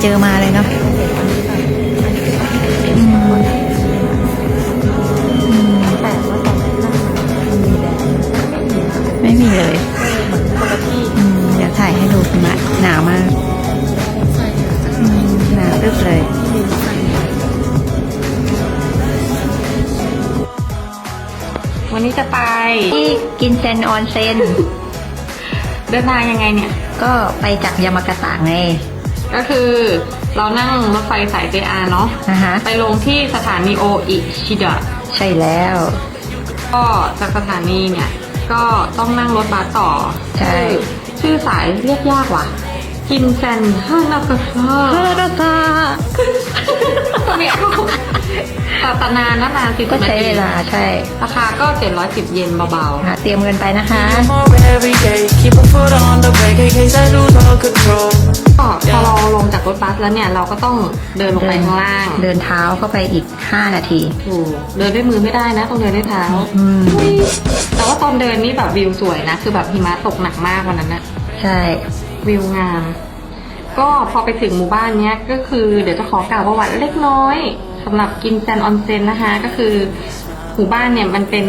เจอมาเลยเนาะอืมอืมแต่ว่าตอนนั้นนั่งมันมีแดดไม่มีเลยอนคนละที่อืมเดี๋ยวถ่ายให้ดูคุณมะหนาวมากหนาวรึบเลยวันนี้จะไปที่กินเซนออนเซนเดินทางยังไงเนี่ย ก็ไปจากยามากาตะไง ก็คือเรานั่งรถไฟสาย JR เนาะนะฮะ ไปลงที่สถานีโออิชิดะใช่แล้ว ก็จากสถานีเนี่ย ก็ต้องนั่งรถบัสต่อใช่ ชื่อชื่อสายเรียกยากว่ะ กินเซนฮานากาซาเฮอร์ซาเนี่ยแต่ ตนานนะนานสิบก็นาใช้ทีเวลาใช่ ราคาก็710เยนเบาหาเตรียมเงินไปนะคะ more every day. Keep a foot on the brake in case I lose all control. ๆก็พอเราลงจากรถบัสแล้วเนี่ยเราก็ต้องเดินลงไปข้างล่าง เดินเท้าเข้าไปอีก 5 นาทีถูกเดินด้วยมือไม่ได้นะ ต้องเดินด้วยเท้าอืมแต่ว่าตอนเดินนี่แบบวิวสวยนะ คือแบบหิมะตกหนักมากวันนั้นนะใช่ วิวงาม ก็พอไปถึงหมู่บ้านเนี้ยก็คือเดี๋ยวจะขอกล่าวประวัติเล็กน้อย สำหรับกินแซนออนเซนนะคะ ก็คือหมู่บ้านเนี่ยมันเป็น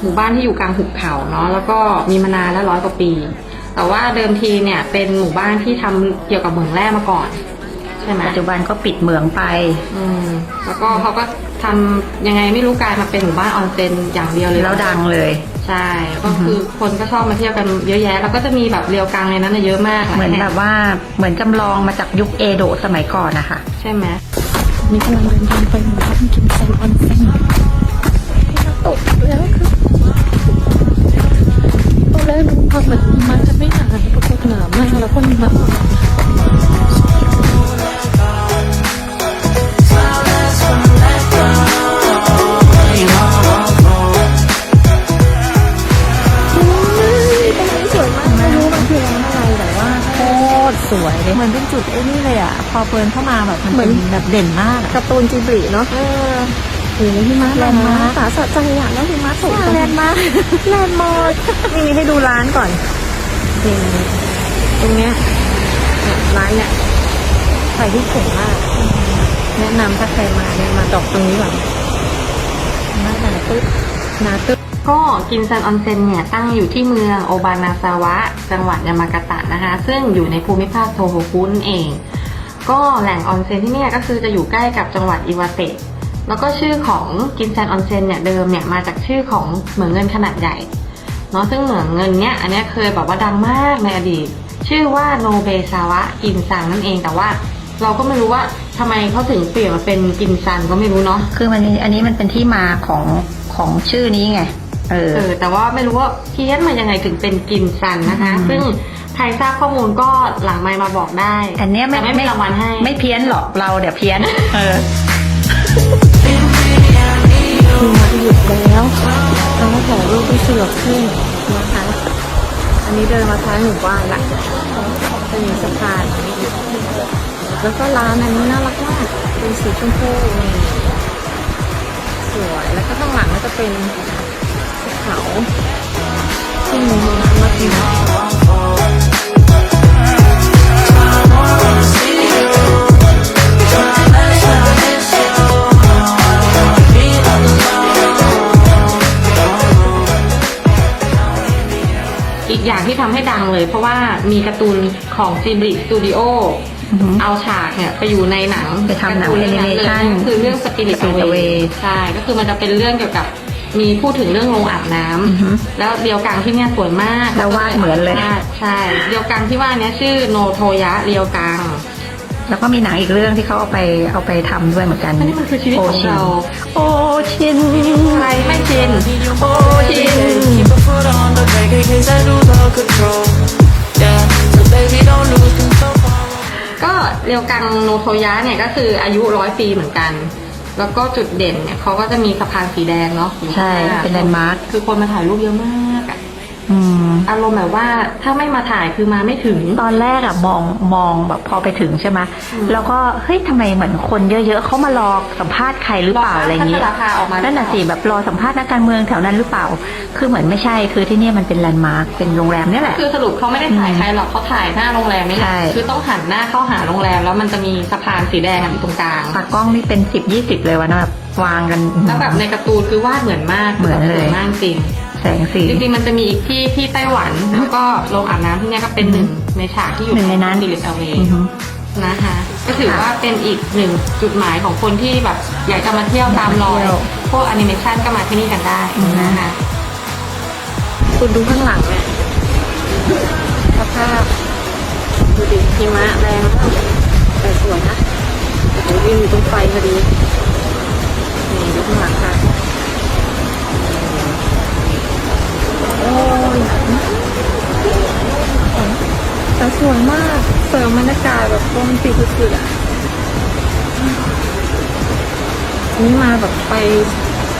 หมู่บ้านที่อยู่กลางหุบเขาเนาะแล้วก็มีมานานแล้วร้อยกว่าปี แต่ว่าเดิมทีเนี่ยเป็นหมู่บ้านที่ทำเกี่ยวกับเหมืองแร่มาก่อน ใช่ไหมปัจจุบันก็ปิดเหมืองไป อืมแล้วก็เขาก็ทำยังไงไม่รู้กลายมาเป็นหมู่บ้านออนเซนอย่างเดียวเลย แล้วดังเลย ใช่ ก็คือคนก็ชอบมาเที่ยวกันเยอะแยะ แล้วก็จะมีแบบเรียวกังในนั้นนะเยอะมากเหมือนลายแบบว่าเหมือนจำลองมาจากยุคเอโดะสมัยก่อนนะคะ ใช่ไหม นี่กำลังเดินทางไปหมู่บ้านกิมเซนออนเซนตกแล้วค่ะตอนแรกนึกว่ามันมันจะไม่หนาวปราะหนาวมากแล้วก็มีม สวยเลยเหมือนเป็นจุดไอ้นี่เลยอะ พอเปินเข้ามาแบบมันเป็นแบบเด่นมากการ์ตูนจิบลิเนาะเออ โอ้โหหิมะแรงมากสาสะใจอะแล้วหิมะตกแรงมากแรงมากนี่ให้ดูร้านก่อนจริงตรงเนี้ยเนี่ยร้านเนี่ยถ่ายที่เก่งมาก แนะนำถ้าใครมาเนี่ยมาดอกตรงนี้ก่อนหน้าหนาตึ๊บหนาตึ๊บ ก็กินซันออนเซ็นเนี่ยตั้งอยู่ที่เมืองโอบานาซาวะ จังหวัดยามากาตะนะคะ ซึ่งอยู่ในภูมิภาคโทโฮคุนั่นเอง ก็แหล่งออนเซ็นที่นี่ก็คือจะอยู่ใกล้กับจังหวัดอิวาเตะแล้วก็ชื่อของกินซันออนเซ็นเนี่ยเดิมเนี่ยมาจากชื่อของเหมืองเงินขนาดใหญ่เนาะซึ่งเหมืองเงินเนี่ยอันเนี้ยเคยแบบว่าดังมากในอดีต ชื่อว่าโนเบซาวะกินซังนั่นเองแต่ว่า เราก็ไม่รู้ว่าทำไมเขาถึงเปลี่ยนมาเป็นกินซันก็ไม่รู้เนาะคือมันอันนี้มันเป็นที่มาของของชื่อนี้ไง เออเออแต่ว่าไม่รู้ว่าเพี้ยนมายังไงถึงเป็นกินซันนะคะอืมซึ่งใครทราบข้อมูลก็หลังไมค์มาบอกได้ อันเนี้ยไม่แต่ไม่มีรางวัลให้ ไม่เพี้ยนหรอกเราเดี๋ยวเพี้ยน เออคือมาหยุดแล้วเราก็ถ่ายรูปที่สะดวกขึ้นนะคะอันนี้เดินมาท้ายหมู่บ้านละจะมีสะพานแล้วก็ร้านอันนี้น่ารักมากเป็นสีชมพูนี่สวยแล้วก็ข้างหลังก็จะเป็นภู เขาที่มีน้ำมากินอีกอย่างที่ทำให้ดังเลย เพราะว่ามีการ์ตูนของจิบลิสตูดิโออือหือ เอาฉากเนี่ยไปอยู่ในหนังไปทำหนังการ์ตูเรื่องเลย animation ก็คือเรื่อง Spirit Spirit Away Away ใช่ ก็คือมันจะเป็นเรื่องเกี่ยวกับ มีพูดถึงเรื่องโรงอาบน้ำอือหือแล้วเดียวกังที่เนี่ยสวยมากแล้ววาดเหมือนเลย ใช่เดียวกังที่ว่าเนี้ยชื่อโนโทยะเรียวกัง แล้วก็มีหนังอีกเรื่องที่เขาเอาไปเอาไปทำด้วยเหมือนกันอันนี้มันคือชีวิตของเรา โอชินใครไม่ชิน Need you more every day. Keep a foot on the brake in case I lose all control. Yeah, so baby don't lose control. ก็เรียวกังโนโทยะเนี่ยก็คืออายุร้อยปีเหมือนกัน แล้วก็จุดเด่นเนี่ยเขาก็จะมีสะพานสีแดงเนาะใช่ เป็นแลนด์มาร์ค คือคนมาถ่ายรูปเยอะมากอะ อืม อารมณ์แบบว่าถ้าไม่มาถ่ายคือมาไม่ถึง ตอนแรกอะมองมองแบบพอไปถึงใช่ไหมอืมแล้วก็เฮ้ยทำไมเหมือนคนเยอะๆเขามารอสัมภาษณ์ใครหรือเปล่าอะไรอย่างนี้งี้ราคาออกมานั่นน่ะสิแบบรอสัมภาษณ์นักการเมืองแถวนั้นหรือเปล่า คือเหมือนไม่ใช่คือที่เนี่ยมันเป็นแลนด์มาร์คเป็นโรงแรมเนี่ยแหละ คือสรุปเขาไม่ได้ถ่ายใครหรอกเขาถ่ายหน้าโรงแรมนี่แหละใช่ คือต้องหันหน้าเข้าหาโรงแรม แล้วมันจะมีสะพานสีแดงอยู่ตรงกลาง ตากล้องนี่เป็นสิบยี่สิบเลยวะนะแบบวางกัน แล้วแบบในการ์ตูนคือวาดเหมือนมากเหมือนเลยสวยมากจริงแส งสี จริงๆมันจะมีอีกที่ที่ไต้หวัน แล้วก็โรงอาบน้ำที่เนี่ยก็เป็นหนึ่งในฉากที่อยู่หนึ่งในนั้น ดิลิสเวอือฮึ นะคะก็ถือว่าเป็นอีกหนึ่งจุดหมายของคนที่แบบอยากจะมาเที่ยวตามรอยอยากมาเที่ยวพวกแอนิเมชันก็มาที่นี่กันได้อือฮึนะคะคุณดูข้างหลังเนี่ยสภาพดูดิหิมะแรงมากแต่สวยนะโอ้โหยืนอยู่ตรงไฟพอดี นี่ดูข้างหลังค่ะ แต่สวยมากเสริมบรรยากาศแบบโรแมนติกสุดๆอะนี่มาแบบไป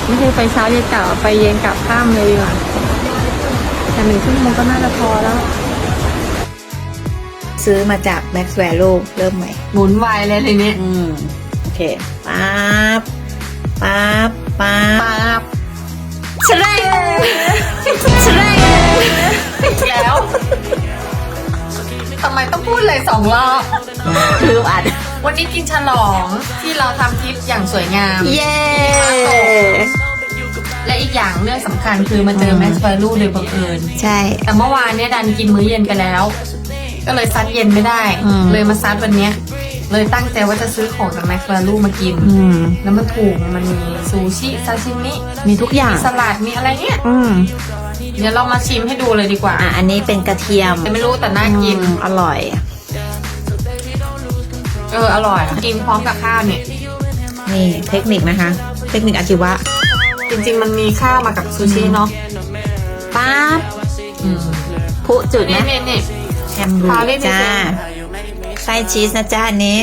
ไม่ใช่ไปเช้าเย็นกลับไปเย็นกลับข้ามเลยดีกว่าแต่หนึ่งชั่วโมงก็น่าจะพอแล้ว ซื้อมาจาก Max Value เริ่มใหม่ หมุนไวเลยทีนี้อืม โอเคปั๊บปั๊บปั๊บ ทำไมต้องพูดเลยสองรอบคืออัดวันนี้กินฉลองที่เราทำทริปอย่างสวยงาม เย้ และอีกอย่างเรื่องสำคัญคือมาเจอแม็กซ์ a ลูโดยบังเอิญใช่ แต่เมื่อวานเนี่ยดันกินมื้อเย็นไปแล้ว ก็เลยซัดเย็นไม่ได้ อืม เลยมาซัดวันเนี้ย เลยตั้งใจว่าจะซื้อของจากแม็กซ์ a ลูมากิน อืม แล้วมันถูกมันมีซูชิซาชิมิมีทุกอย่างมีสลัดมีอะไรเนี่ย อืม เดี๋ยวเรามาชิมให้ดูเลยดีกว่า อะ อันนี้เป็นกระเทียมแต่ไม่รู้แต่น่ากิน อืมอร่อย เออ อร่อย กินพร้อมกับข้าวเนี่ย นี่เทคนิคนะคะ เทคนิคอาชีวะจริงๆ มันมีข้าวมากับซูชิเนาะปั๊บอืมพุจุดนี่นะนี่นี่ แฮมบูพาเล่นจ้านิดนึงไส้ชีสนะจ้าอันนี้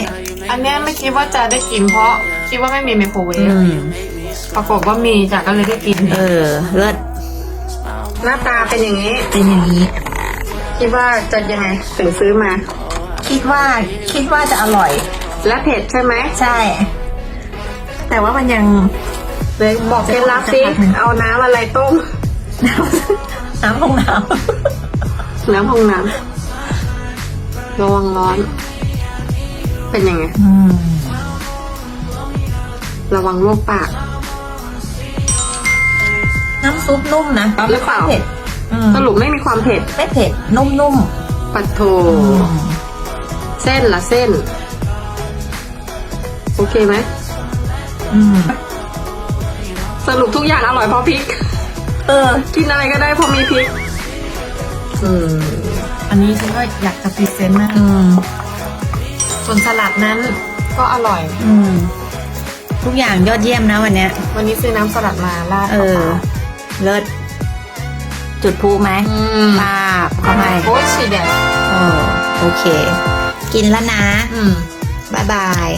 อันเนี้ยไม่คิดว่าจะได้กินเพราะคิดว่าไม่มีไมโครเวฟอืม ปรากฏว่ามีจ้ะก็เลยได้กินเออ เลิศ หน้าตาเป็นอย่างนี้เป็นอย่างนี้ คิดว่าจะยังไงถึงซื้อมา คิดว่าคิดว่าจะอร่อย และเผ็ดใช่ไหมใช่ แต่ว่ามันยังเลยบอกเคล็ดลับสิเอาน้ำอะไรต้ม น้ำห้องน้น้ำห้องน้ำระวังร้อน เป็นยังไงำอืมระวังลวกปาก น้ำซุปนุ่มนะหรือเปล่า ไม่เผ็ดอืมสรุปไม่มีความเผ็ดไม่เผ็ดนุ่มปัดโท ๆอืมเส้นละเส้น โอเคไหม อืมสรุปทุกอย่างอร่อยเพราะพริก เออ กินอะไรก็ได้เพราะมีพริก อืม อันนี้ฉันก็อยากจะพรีเซนต์นะอืมส่วนสลัดนั้นก็อร่อย อืมทุกอย่างยอดเยี่ยมนะวันเนี้ย วันนี้ซื้อน้ำสลัดมาราดเออ เลิศจุดพลุไหมอืมปาบเข้าไปโอ้ยฉีดแดดเออโอเค กินแล้วนะ อืมบ๊ายบาย